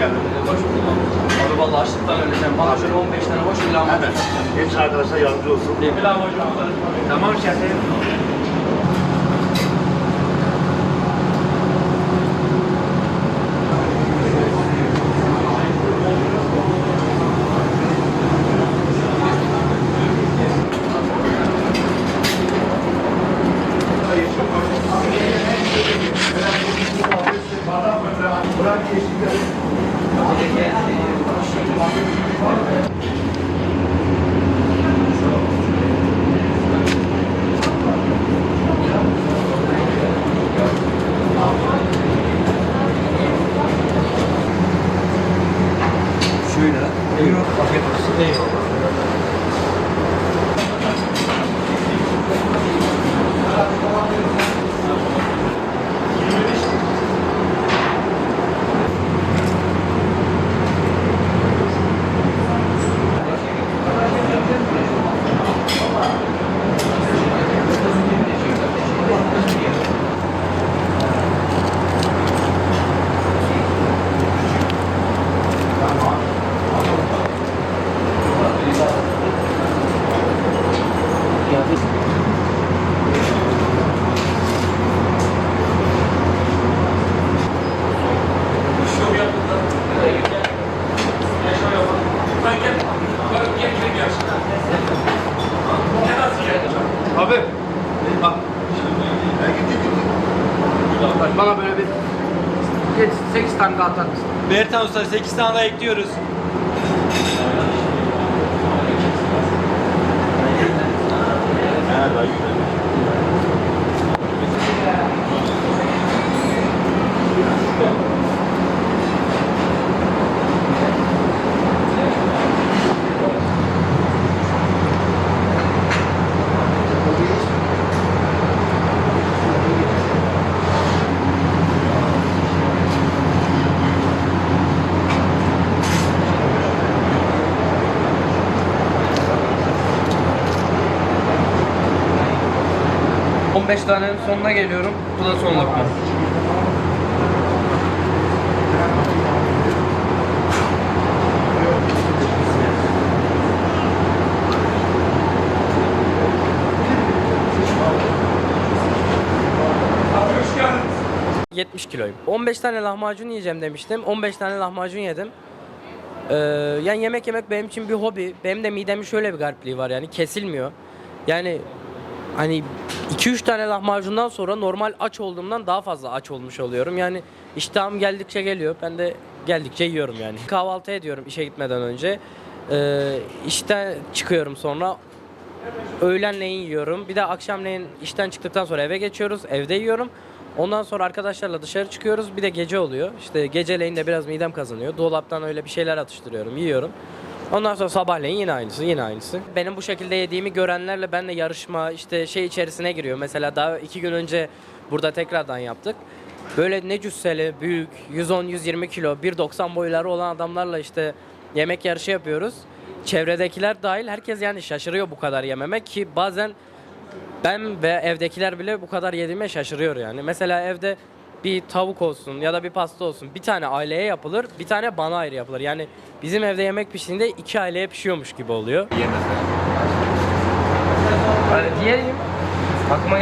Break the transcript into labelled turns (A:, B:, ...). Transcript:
A: geldin.
B: Hoş buldum. Abi vallahi açlıktan öleceğim. Bana şöyle 15 tane hoş bir lahmacun.
A: Hemen. Genç arkadaşlar yardımcı olsun.
B: Bir lahmacun.
A: Tamam şefim.
B: Thank you.
C: Abi. Bak. Bana böyle bir 8 tane daha atar mısın?
B: Bertan Usta 8 tane daha ekliyoruz.
C: 15 tanenin sonuna geliyorum. Bu da son lokma.
B: Hoş geldiniz.
C: 70 kiloyum. 15 tane lahmacun yiyeceğim demiştim. 15 tane lahmacun yedim. Ee, yani yemek yemek benim için bir hobi. Benim de midemin şöyle bir garipliği var yani kesilmiyor. Yani hani 2-3 tane lahmacundan sonra normal aç olduğumdan daha fazla aç olmuş oluyorum. Yani iştahım geldikçe geliyor. Ben de geldikçe yiyorum yani. Kahvaltı ediyorum işe gitmeden önce. Ee, işten çıkıyorum sonra öğlenleyin yiyorum. Bir de akşamleyin işten çıktıktan sonra eve geçiyoruz. Evde yiyorum. Ondan sonra arkadaşlarla dışarı çıkıyoruz. Bir de gece oluyor. İşte geceleyin de biraz midem kazanıyor. Dolaptan öyle bir şeyler atıştırıyorum, yiyorum. Ondan sonra sabahleyin yine aynısı, yine aynısı. Benim bu şekilde yediğimi görenlerle ben de yarışma, işte şey içerisine giriyor. Mesela daha iki gün önce burada tekrardan yaptık. Böyle ne cüsseli, büyük, 110-120 kilo, 1.90 boyları olan adamlarla işte yemek yarışı yapıyoruz. Çevredekiler dahil herkes yani şaşırıyor bu kadar yememek ki bazen ben ve evdekiler bile bu kadar yediğime şaşırıyor yani. Mesela evde bir tavuk olsun ya da bir pasta olsun bir tane aileye yapılır bir tane bana ayrı yapılır. Yani bizim evde yemek piştiğinde iki aileye pişiyormuş gibi oluyor. Hadi diyeyim. Aklıma